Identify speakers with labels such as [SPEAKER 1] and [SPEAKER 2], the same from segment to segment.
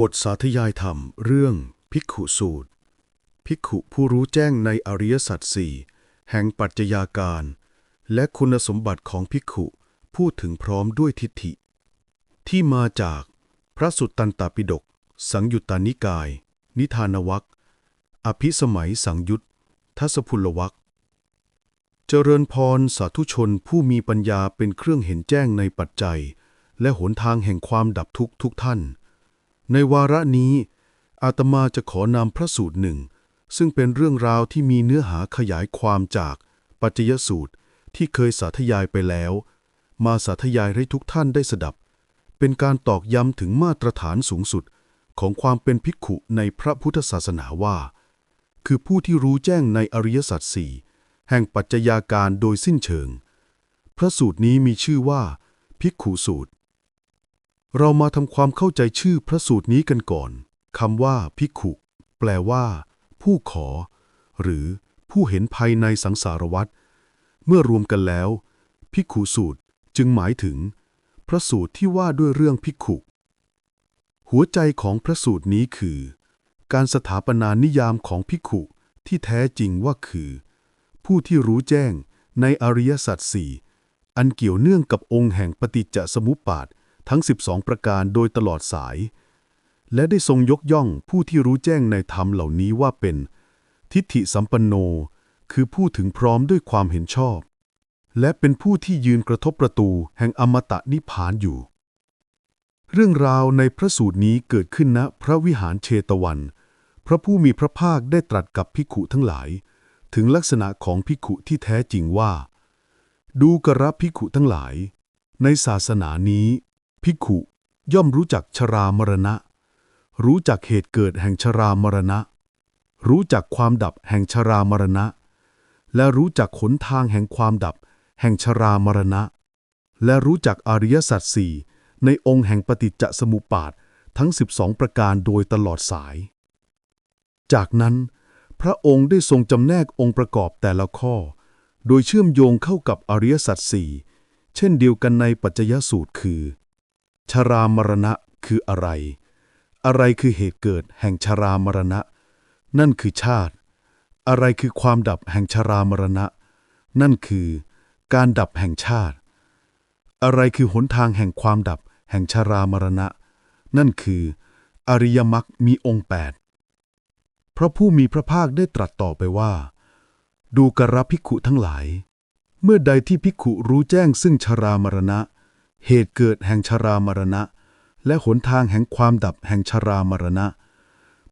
[SPEAKER 1] บทสาธยายธรรมเรื่องภิกขุสูตร ภิกขุผู้รู้แจ้งในอริยสัจสี่แห่งปัจจัยาการ และคุณสมบัติของภิกขุพูดถึงพร้อมด้วยทิฏฐิ ที่มาจากพระสุตตันตปิฎกสังยุตตานิกาย นิทานวัคอภิสมัยสังยุตทัศพุลวัคเจริญพรสาธุชนผู้มีปัญญาเป็นเครื่องเห็นแจ้งในปัจจัย และหนทางแห่งความดับทุกข์ทุกท่าน ในวาระนี้ อาตมาจะขอนำพระสูตรหนึ่ง ซึ่งเป็นเรื่องราวที่มีเนื้อหาขยายความจากปัจจยสูตรที่เคยสาธยายไปแล้ว มาสาธยายให้ทุกท่านได้สดับ เป็นการตอกย้ำถึงมาตรฐานสูงสุดของความเป็นภิกขุในพระพุทธศาสนาว่า คือผู้ที่รู้แจ้งในอริยสัจสี่แห่งปัจจยาการโดยสิ้นเชิง พระสูตรนี้มีชื่อว่า ภิกขุสูตร เรามาทำความเข้าใจชื่อพระสูตรนี้กันก่อนคำว่าภิกขุ แปลว่า ผู้ขอ หรือผู้เห็นภัยในสังสารวัฏเมื่อรวมกันแล้ว ภิกขุสูตรจึงหมายถึง พระสูตรที่ว่าด้วยเรื่องภิกขุ หัวใจของพระสูตรนี้คือ การสถาปนานิยามของภิกขุที่แท้จริงว่าคือ ผู้ที่รู้แจ้งในอริยสัจสี่อันเกี่ยวเนื่องกับองค์แห่งปฏิจจสมุปบาท ทั้ง 12 ประการโดยตลอดสาย และได้ทรงยกย่องผู้ที่รู้แจ้งในธรรมเหล่านี้ว่าเป็น ทิฏฐิสัมปันโน คือผู้ถึงพร้อมด้วยความเห็นชอบ และเป็นผู้ที่ยืนกระทบประตูแห่งอมตะนิพพานอยู่ เรื่องราวในพระสูตรนี้เกิดขึ้นณพระวิหารเชตวัน พระผู้มีพระภาคได้ตรัสกับภิกขุทั้งหลาย ถึงลักษณะของภิกขุที่แท้จริงว่า ดูกระภิกขุทั้งหลายในศาสนานี้ ภิกขุ ย่อมรู้จักชรามรณะ รู้จักเหตุเกิดแห่งชรามรณะ รู้จักความดับแห่งชรามรณะ และรู้จักขนทางแห่งความดับ แห่งชรามรณะ และรู้จักอริยสัจสี่ในองค์แห่งปฏิจจสมุปบาททั้ง 12 ประการโดยตลอดสาย จากนั้น พระองค์ได้ทรงจำแนกองค์ประกอบแต่ละข้อ โดยเชื่อมโยงเข้ากับอริยสัจสี่เช่นเดียวกันในปัจจยสูตรคือ ชรามรณะคืออะไร อะไรคือเหตุเกิดแห่งชรามรณะ นั่นคือชาติ อะไรคือความดับแห่งชรามรณะ นั่นคือการดับแห่งชาติ อะไรคือหนทางแห่งความดับแห่งชรามรณะ นั่นคืออริยมรรคมีองค์แปดพระผู้มีพระภาคได้ตรัสต่อไปว่า ดูกระภิกขุทั้งหลาย เมื่อใดที่ภิกขุรู้แจ้งซึ่งชรามรณะ เหตุเกิดแห่งชรามรณะ และหนทางแห่งความดับแห่งชรามรณะ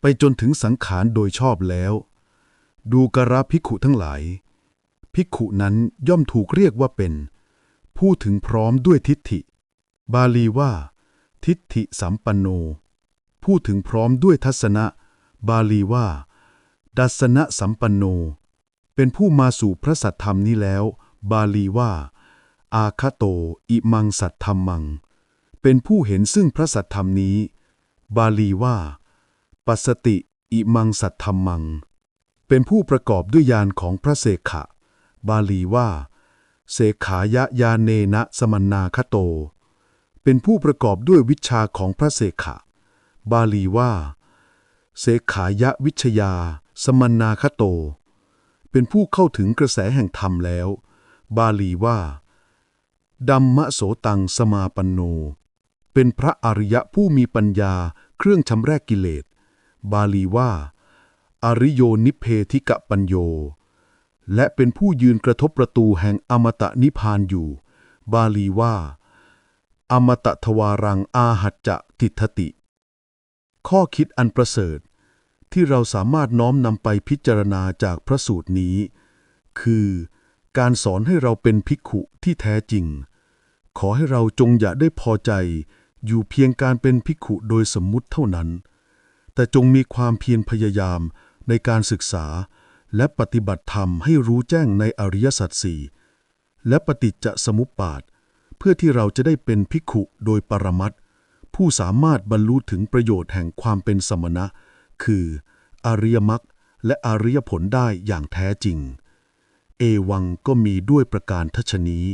[SPEAKER 1] ไปจนถึงสังขารโดยชอบแล้ว ดูกระภิกขุทั้งหลาย ภิกขุนั้นย่อมถูกเรียกว่าเป็น ผู้ถึงพร้อมด้วยทิฏฐิ บาลีว่า ทิฏฐิสัมปันโน ผู้ถึงพร้อมด้วยทัศนะ บาลีว่า ดัสนะสัมปันโน เป็นผู้มาสู่พระสัทธรรมนี้แล้ว บาลีว่า อาคาโต อิมังสัทธรรมัง เป็นผู้เห็นซึ่งพระสัทธรรมนี้ บาลีว่า ปัสติ อิมังสัทธรรมัง เป็นผู้ประกอบด้วยญาณของพระเสขะ บาลีว่า เสขายะยาเนนะสมนาคโต เป็นผู้ประกอบด้วยวิชาของพระเสขะ บาลีว่า เสขายะวิชยา สมนนาคโต เป็นผู้เข้าถึงกระแสแห่งธรรมแล้ว บาลีว่า ดัมมะโสตังสมาปันโน เป็นพระอริยะผู้มีปัญญาเครื่องชำแรกกิเลส บาลีว่า อริโยนิเพธิกะปัญโย และเป็นผู้ยืนกระทบประตูแห่งอมตะนิพพานอยู่ บาลีว่า อมตะทวารังอาหัจจะติทติ ข้อคิดอันประเสริฐที่เราสามารถน้อมนำไปพิจารณาจากพระสูตรนี้ คือการสอนให้เราเป็นภิกขุที่แท้จริง ขอให้เราจงอย่าได้พอใจ อยู่เพียงการเป็นภิกขุโดยสมมุติเท่านั้น แต่จงมีความเพียรพยายามในการศึกษา และปฏิบัติธรรมให้รู้แจ้งในอริยสัจสี่และปฏิจจสมุปบาท เพื่อที่เราจะได้เป็นภิกขุโดยปรมัตถ์ผู้สามารถบรรลุถึงประโยชน์แห่งความเป็นสมณะ คืออริยมรรคและอริยผลได้อย่างแท้จริง เอวังก็มีด้วยประการทัชนี้